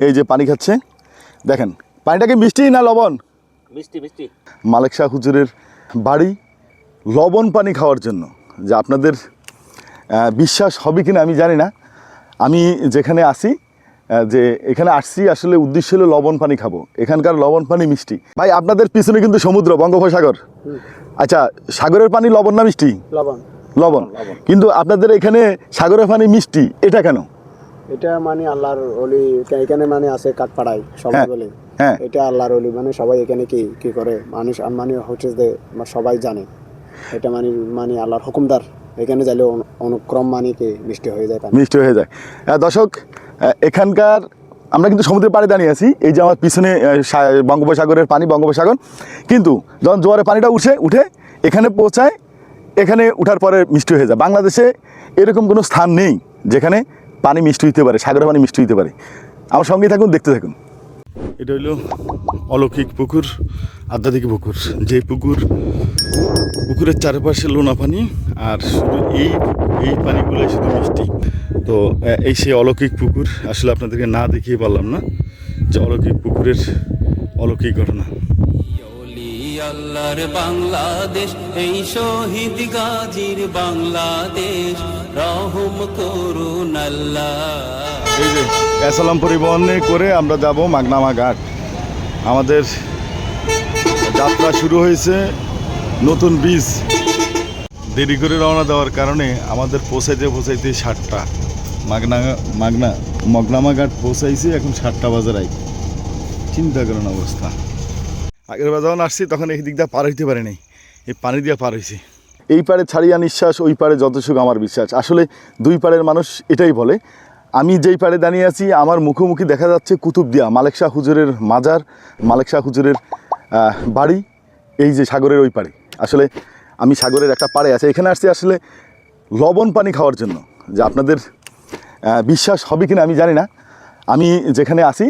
এই যে পানি খাচ্ছে দেখেন পানিটা কি মিষ্টি না লবণ? মিষ্টি মিষ্টি। মালেক শাহ হুজুরের বাড়ি লবণ পানি খাওয়ার জন্য। যে আপনাদের বিশ্বাস হবে কিনা আমি জানি না। আমি যেখানে আসি যে এখানে আসছি আসলে উদ্দেশ্য হলো লবণ পানি খাব। এখানকার লবণ পানি মিষ্টি। ভাই আপনাদের পিছনে কিন্তু সমুদ্র বঙ্গোপসাগর। আচ্ছা সাগরের পানি লবণ না মিষ্টি? লবণ। লবণ। কিন্তু আপনাদের এখানে সাগরের পানি মিষ্টি এটা কেন? এটা মানে আল্লাহর অলি এখানে মানে আছে কাঠপাড়ায় সবাই হ্যাঁ, বলে। হ্যাঁ। এটা আল্লাহর অলি মানে সবাই এখানে কি কি করে? মানুষ মানে হচ্ছে যে সবাই জানে। এটা মানে মানে আল্লাহর হুকুমদার। এখানে যাইলে অনুক্রম মানে কি মিষ্টি হয়ে যায় মিষ্টি হয়ে যায়। দর্শক এখানকার আমরা কিন্তু সমুদ্রের পাড়ে দাঁড়িয়ে আছি। এই যে আমার পিছনে বঙ্গোপসাগরের পানি বঙ্গোপসাগর। কিন্তু যখন জোয়ারে পানিটা উঠে উঠে এখানে পৌঁছায় এখানে উঠার পরে মিষ্টি হয়ে যায়। বাংলাদেশে এরকম কোনো স্থান নেই যেখানে পানি মিষ্টি হতে পারে, সাগরের পানি মিষ্টি হতে পারে। আমার সঙ্গে থাকুন, দেখতে থাকুন। এটা হইল অলৌকিক পুকুর, আধ্যাত্মিক পুকুর। যে পুকুর, পুকুরের চারপাশে লোনা পানি, আর শুধু এই এই পানিগুলোই শুধু মিষ্টি। তো এই সেই অলৌকিক পুকুর, আসলে আপনাদেরকে না দেখিয়ে পারলাম না যে অলৌকিক পুকুরের অলৌকিক ঘটনা। আল্লাহর বাংলাদেশ, এই শহীদ গাজীর বাংলাদেশ। রহম করুন আল্লাহ। পরিবহনে করে আমরা যাব মাগনামা ঘাট। আমাদের যাত্রা শুরু হয়েছে নতুন বীজ। দেরি করে রওনা দেওয়ার কারণে আমাদের পৌঁছাইতে পৌঁছাইতে সাতটা। মাগনা মাগনা, মগনামা ঘাট পৌঁছাইছি, এখন সাতটা বাজার আই চিন্তা করেন অবস্থা। আগের বার যখন আসছি, তখন এই দিক দিয়ে পার হইতে পারে নাই। এই পানি দিয়ে পার হয়েছি এই পারে ছাড়িয়া নিঃশ্বাস, ওই পারে যত সুখ আমার বিশ্বাস। আসলে দুই পাড়ের মানুষ এটাই বলে, আমি যেই পাড়ে দাঁড়িয়ে আছি, আমার মুখোমুখি দেখা যাচ্ছে কুতুবদিয়া মালেক শাহ হুজুরের মাজার, মালেক শাহ হুজুরের বাড়ি, এই যে সাগরের ওই পাড়ে আসলে আমি সাগরের একটা পাড়ে আছে। এখানে আসছি আসলে লবণ পানি খাওয়ার জন্য। যে আপনাদের বিশ্বাস হবে কিনা আমি জানি না। আমি যেখানে আসি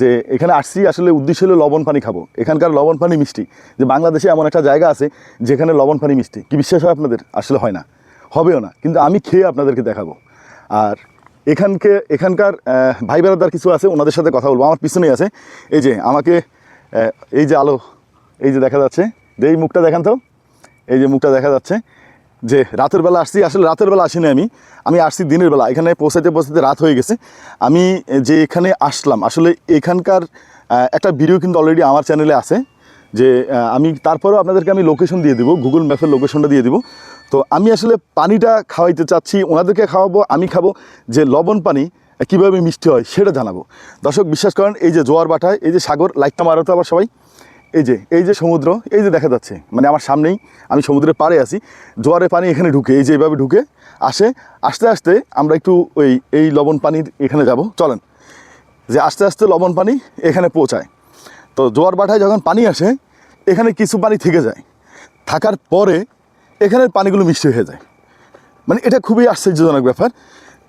যে এখানে আসছি, আসলে উদ্দেশ্য হলো লবণ পানি খাব। এখানকার লবণ পানি মিষ্টি। যে বাংলাদেশে এমন একটা জায়গা আছে, যেখানে লবণ পানি মিষ্টি। কি বিশ্বাস হয় আপনাদের? আসলে হয় না। হবেও না। কিন্তু আমি খেয়ে আপনাদেরকে দেখাবো। আর এখানকে, এখানকার ভাই বেড়াদার কিছু আছে, ওনাদের সাথে কথা বলব। আমার পিছনেই আছে। এই যে, আমাকে এই যে আলো, এই যে দেখা যাচ্ছে। যে এই মুখটা দেখান তো। এই যে মুখটা দেখা যাচ্ছে। যে রাতের বেলা আসছি, আসলে রাতের বেলা আসিনি আমি আমি আসছি দিনের বেলা, এখানে পৌঁছাতে পৌঁছাতে রাত হয়ে গেছে। আমি যে এখানে আসলাম, আসলে এখানকার একটা ভিডিও কিন্তু অলরেডি আমার চ্যানেলে আছে, যে আমি তারপরেও আপনাদেরকে আমি লোকেশন দিয়ে দিব গুগল ম্যাপের লোকেশনটা দিয়ে দিব। তো আমি আসলে পানিটা খাওয়াইতে চাচ্ছি, ওনাদেরকে খাওয়াবো, আমি খাব, যে লবণ পানি কীভাবে মিষ্টি হয় সেটা জানাব। দর্শক, বিশ্বাস করেন, এই যে জোয়ার বাটায় এই যে সাগর লাইটটা মারো তো আবার সবাই। এই যে এই যে সমুদ্র, এই যে দেখা যাচ্ছে মানে আমার সামনেই আমি সমুদ্রের পাড়ে আছি, জোয়ারের পানি এখানে ঢুকে, এই যে এইভাবে ঢুকে আসে, আস্তে আস্তে আমরা একটু ওই, এই লবণ পানির এখানে যাব, চলেন, যে আস্তে আস্তে লবণ পানি এখানে পৌঁছায়। তো জোয়ার বাটায় যখন পানি আসে, এখানে কিছু পানি থেকে যায়, থাকার পরে এখানের পানিগুলো মিষ্টি হয়ে যায়। মানে এটা খুবই আশ্চর্যজনক ব্যাপার,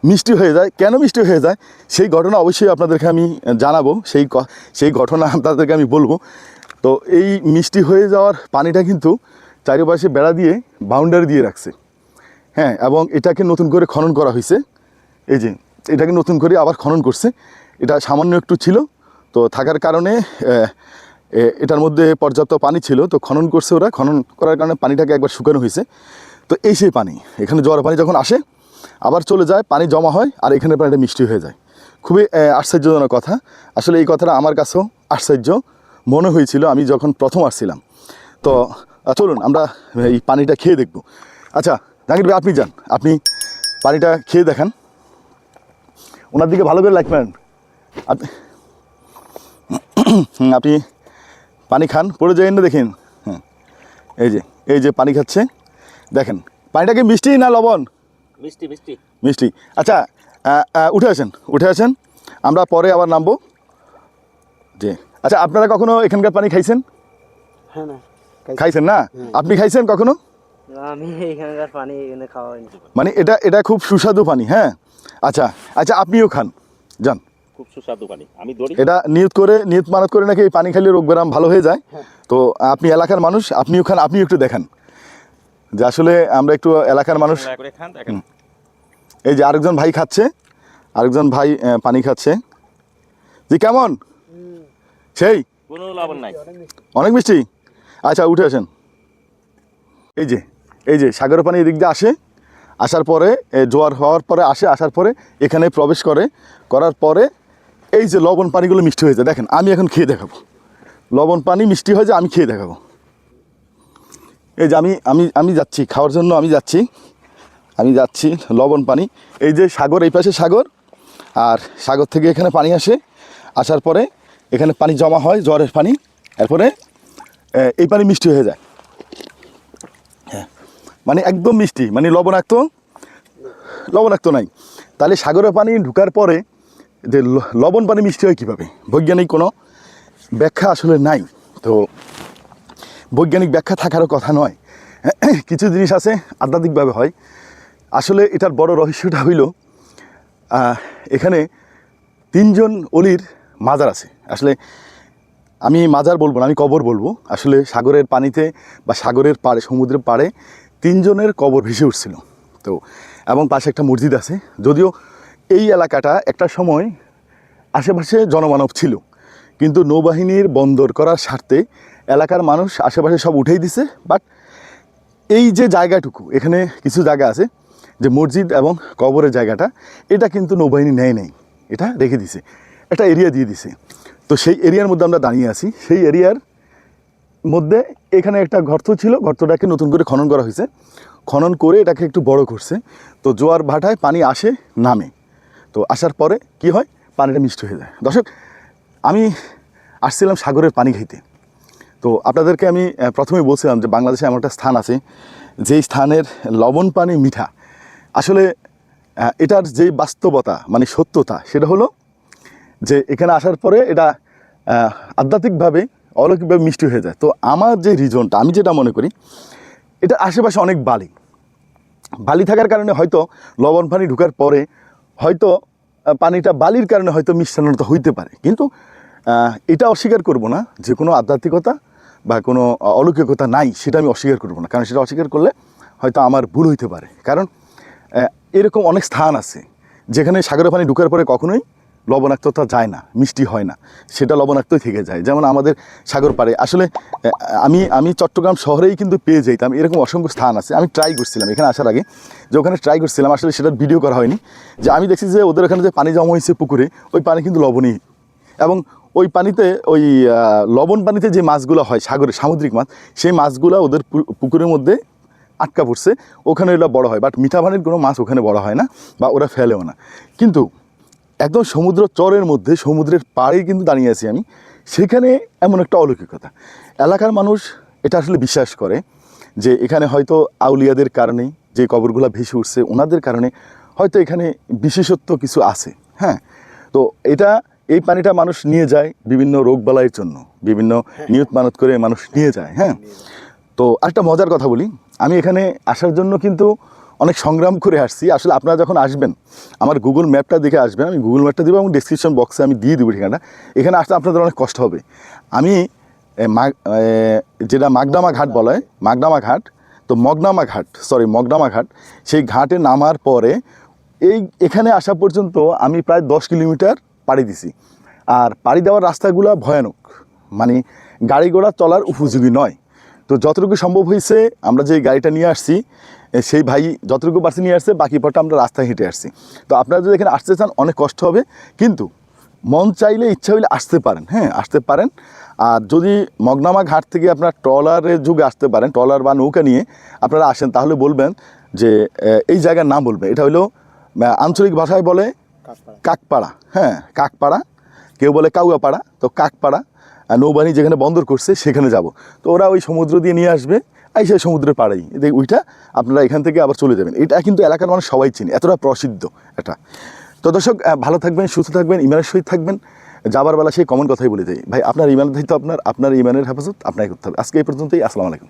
মিষ্টি হয়ে যায়। কেন মিষ্টি হয়ে যায়? সেই ঘটনা অবশ্যই আপনাদেরকে আমি জানাব, সেই সেই ঘটনা আপনাদেরকে আমি বলব। তো এই মিষ্টি হয়ে যাওয়ার পানিটা কিন্তু চারিপাশে বেড়া দিয়ে বাউন্ডারি দিয়ে রাখছে। হ্যাঁ এবং এটাকে নতুন করে খনন করা হয়েছে। এই যে, এটাকে নতুন করে আবার খনন করছে। এটা সামান্য একটু ছিল, তো থাকার কারণে এটার মধ্যে পর্যাপ্ত পানি ছিল। তো খনন করছে ওরা। খনন করার কারণে পানিটাকে একবার শুকানো হয়েছে। তো এই সেই পানি, এখানে জোয়ার পানি যখন আসে, আবার চলে যায়, পানি জমা হয়, আর এখানে পানিটা মিষ্টি হয়ে যায়। খুবই আশ্চর্যজনক কথা। আসলে এই কথাটা আমার কাছেও আশ্চর্য। মনে হয়েছিল আমি যখন প্রথম আসছিলাম। তো চলুন আমরা এই পানিটা খেয়ে দেখব। আচ্ছা জাহাঙ্গীর ভাই আপনি যান। আপনি পানিটা খেয়ে দেখান। ওনার দিকে ভালো করে লাগবেন আপনি আপনি পানি খান পড়ে যাই না দেখেন। হ্যাঁ এই যে এই যে পানি খাচ্ছে। দেখেন পানিটা কি মিষ্টি না লবণ? মিষ্টি মিষ্টি। মিষ্টি। আচ্ছা উঠে আসেন উঠে আসেন। আমরা পরে আবার নামবো। জি। আচ্ছা আপনারা কখনো এখানকার পানি খাইছেন? হ্যাঁ না খাইছেন না? আপনি খাইছেন কখনো? আমি এখানকার পানি এখানে খাওয়া হয়নি। মানে এটা এটা খুব সুস্বাদু পানি হ্যাঁ? আচ্ছা আচ্ছা আপনিও খান। যান। খুব সুস্বাদু পানি। আমি দড়ি এটা নিয়ত করে নিয়ত মানত করে নাকি এই পানি খাইলে রোগ ব্যারাম ভালো হয়ে যায়? তো আপনি এলাকার মানুষ আপনিও খান আপনিও একটু দেখান। যে আসলে আমরা একটু এলাকার মানুষ এই যে আরেকজন ভাই খাচ্ছে আরেকজন ভাই পানি খাচ্ছে। জি কেমন? সেই? কোনো লবণ নাই। অনেক মিষ্টি? আচ্ছা উঠে আসেন। এই যে এই যে সাগর পানি এদিক দিয়ে আসে আসার পরে জোয়ার হওয়ার পরে আসে আসার পরে এখানে প্রবেশ করে। করার পরে এই যে লবণ পানিগুলো মিষ্টি হয়ে যায় দেখেন আমি এখন খেয়ে দেখাবো। লবণ পানি মিষ্টি হয়ে যায় আমি খেয়ে দেখাবো। এই যে আমি আমি আমি যাচ্ছি খাওয়ার জন্য আমি যাচ্ছি। আমি যাচ্ছি লবণ পানি। এই যে সাগর এই পাশে সাগর আর সাগর থেকে এখানে পানি আসে। আসার পরে এখানে পানি জমা হয় জ্বরের পানি। এরপরে এই পানি মিষ্টি হয়ে যায়। হ্যাঁ মানে একদম মিষ্টি মানে লবণাক্ত লবণাক্ত নাই। তাহলে সাগরের পানি ঢুকার পরে যে লবণ পানি মিষ্টি হয় কীভাবে? বৈজ্ঞানিক কোনো ব্যাখ্যা আসলে নাই। তো বৈজ্ঞানিক ব্যাখ্যা থাকারও কথা নয়। কিছু জিনিস আছে, আধ্যাত্মিকভাবে হয়। আসলে এটার বড় রহস্যটা হইল এখানে তিনজন অলির মাজার আছে। আসলে আমি মাজার বলব না, আমি কবর বলব। আসলে সাগরের পানিতে বা সাগরের পাড়ে, সমুদ্রের পাড়ে তিনজনের কবর ভেসে উঠছিল। তো, এবং পাশে একটা মসজিদ আছে। যদিও এই এলাকাটা একটা সময় আশেপাশে জনমানব ছিল। কিন্তু নৌবাহিনীর বন্দর করার স্বার্থে এলাকার মানুষ আশেপাশে সব উঠেই দিছে। বাট এই যে জায়গাটুকু, এখানে কিছু জায়গা আছে, যে মসজিদ এবং কবরের জায়গাটা, এটা কিন্তু নৌবাহিনী নেয় নেই। এটা রেখে দিছে। একটা এরিয়া দিয়ে দিছে। তো সেই এরিয়ার মধ্যে আমরা দাঁড়িয়ে আছি। সেই এরিয়ার মধ্যে এখানে একটা গর্ত ছিল। গর্তটাকে নতুন করে খনন করা হয়েছে। খনন করে এটাকে একটু বড় করছে। তো জোয়ার ভাটায় পানি আসে, নামে। তো আসার পরে কি হয়? পানিটা মিষ্টি হয়ে যায়। দর্শক, আমি আসছিলাম সাগরের পানি খাইতে। তো আপনাদেরকে আমি প্রথমে বলছিলাম যে বাংলাদেশে এমন একটা স্থান আছে, যেই স্থানের লবণ পানি মিঠা। আসলে এটার যেই বাস্তবতা মানে সত্যতা, সেটা হলো যে এখানে আসার পরে এটা আধ্যাত্মিকভাবে অলৌকিকভাবে মিষ্টি হয়ে যায়। তো আমার যে রিজনটা, আমি যেটা মনে করি, এটা আশেপাশে অনেক বালি। বালি থাকার কারণে হয়তো লবণ পানি ঢুকার পরে হয়তো পানিটা বালির কারণে হয়তো মিষ্টান্নতা হইতে পারে। কিন্তু এটা অস্বীকার করব না যে কোনো আধ্যাত্মিকতা বা কোনো অলৌকিকতা নাই, সেটা আমি অস্বীকার করব না। কারণ সেটা অস্বীকার করলে হয়তো আমার ভুল হইতে পারে। কারণ এরকম অনেক স্থান আছে যেখানে সাগরের পানি ঢুকার পরে কখনোই লবণাক্ততা যায় না, মিষ্টি হয় না, সেটা লবণাক্তই থেকে যায়। যেমন আমাদের সাগর পাড়ে, আসলে আমি আমি চট্টগ্রাম শহরেই কিন্তু পেয়ে যাইতাম এরকম অসংখ্য স্থান আছে। আমি ট্রাই করছিলাম এখানে আসার আগে, যে ওখানে ট্রাই করছিলাম, আসলে সেটার ভিডিও করা হয়নি। যে আমি দেখছি যে ওদের ওখানে যে পানি জমা হয়েছে পুকুরে, ওই পানি কিন্তু লবণই। এবং ওই পানিতে, ওই লবণ পানিতে যে মাছগুলো হয়, সাগরে, সামুদ্রিক মাছ, সেই মাছগুলো ওদের পুকুরের মধ্যে আটকা পড়ছে। ওখানে ওগুলো বড় হয় বাট মিঠা পানির কোনো মাছ ওখানে বড় হয় না, বা ওরা ফেলেও না। কিন্তু একদম সমুদ্র চরের মধ্যে সমুদ্রের পাড়ে কিন্তু দাঁড়িয়ে আছি আমি। সেখানে এমন একটা অলৌকিকতা। এলাকার মানুষ এটা আসলে বিশ্বাস করে যে এখানে হয়তো আউলিয়াদের কারণে যে কবরগুলো ভেসে উঠছে ওনাদের কারণে হয়তো এখানে বিশেষত্ব কিছু আছে। হ্যাঁ তো এটা এই পানিটা মানুষ নিয়ে যায় বিভিন্ন রোগবালাইয়ের জন্য বিভিন্ন নিয়ত মানত করে মানুষ নিয়ে যায়। হ্যাঁ তো একটা মজার কথা বলি। আমি এখানে আসার জন্য কিন্তু অনেক সংগ্রাম করে আসছি। আসলে আপনারা যখন আসবেন, আমার গুগল ম্যাপটা দেখে আসবেন, আমি গুগল ম্যাপটা দেবো এবং ডিসক্রিপশন বক্সে আমি দিয়ে দেবো ঠিকানা। এখানে আসলে আপনাদের অনেক কষ্ট হবে। আমি যেটা মাগডামা ঘাট বলা হয় মাগডামা ঘাট, তো মগনামা ঘাট সরি মগনামা ঘাট, সেই ঘাটে নামার পরে এই, এখানে আসা পর্যন্ত আমি প্রায় দশ কিলোমিটার পাড়ি দিছি। আর পাড়ি দেওয়ার রাস্তাগুলো ভয়ানক। মানে গাড়ি ঘোড়া চলার উপযোগী নয়। তো যতটুকু সম্ভব হয়েছে আমরা যে গাড়িটা নিয়ে আসছি সেই ভাই যতটুকু পারছে নিয়ে আসছে বাকি পথটা আমরা রাস্তায় হেঁটে আসছি। তো আপনারা যদি এখানে আসতে চান অনেক কষ্ট হবে। কিন্তু মন চাইলে ইচ্ছা হইলে আসতে পারেন হ্যাঁ আসতে পারেন। আর যদি মগনামা ঘাট থেকে আপনার ট্রলারের যুগে আসতে পারেন ট্রলার বা নৌকা নিয়ে আপনারা আসেন তাহলে বলবেন যে এই জায়গার নাম বলবে এটা হলো আঞ্চলিক ভাষায় বলে কাকপাড়া। হ্যাঁ কাকপাড়া। কেউ বলে কাউয়াপাড়া তো কাকপাড়া। নৌবাহিনী যেখানে বন্দর করছে সেখানে যাব। তো ওরা ওই সমুদ্র দিয়ে নিয়ে আসবে। এই সে সমুদ্রের পাড়েই। দেখ, ওইটা আপনারা এখান থেকে আবার চলে যাবেন। এটা কিন্তু এলাকার মানুষ সবাই চিনি, এতটা প্রসিদ্ধ এটা। তো দর্শক ভালো থাকবেন, সুস্থ থাকবেন, ইমানের সহিত থাকবেন। যাবার বেলা সেই কমন কথাই বলে দেয় ভাই, আপনার ইমানের দায়িত্ব আপনার আপনার ইমানের হেফাজত, আপনাকে করতে হবে। আজকে এই পর্যন্তই, আসসালামু আলাইকুম।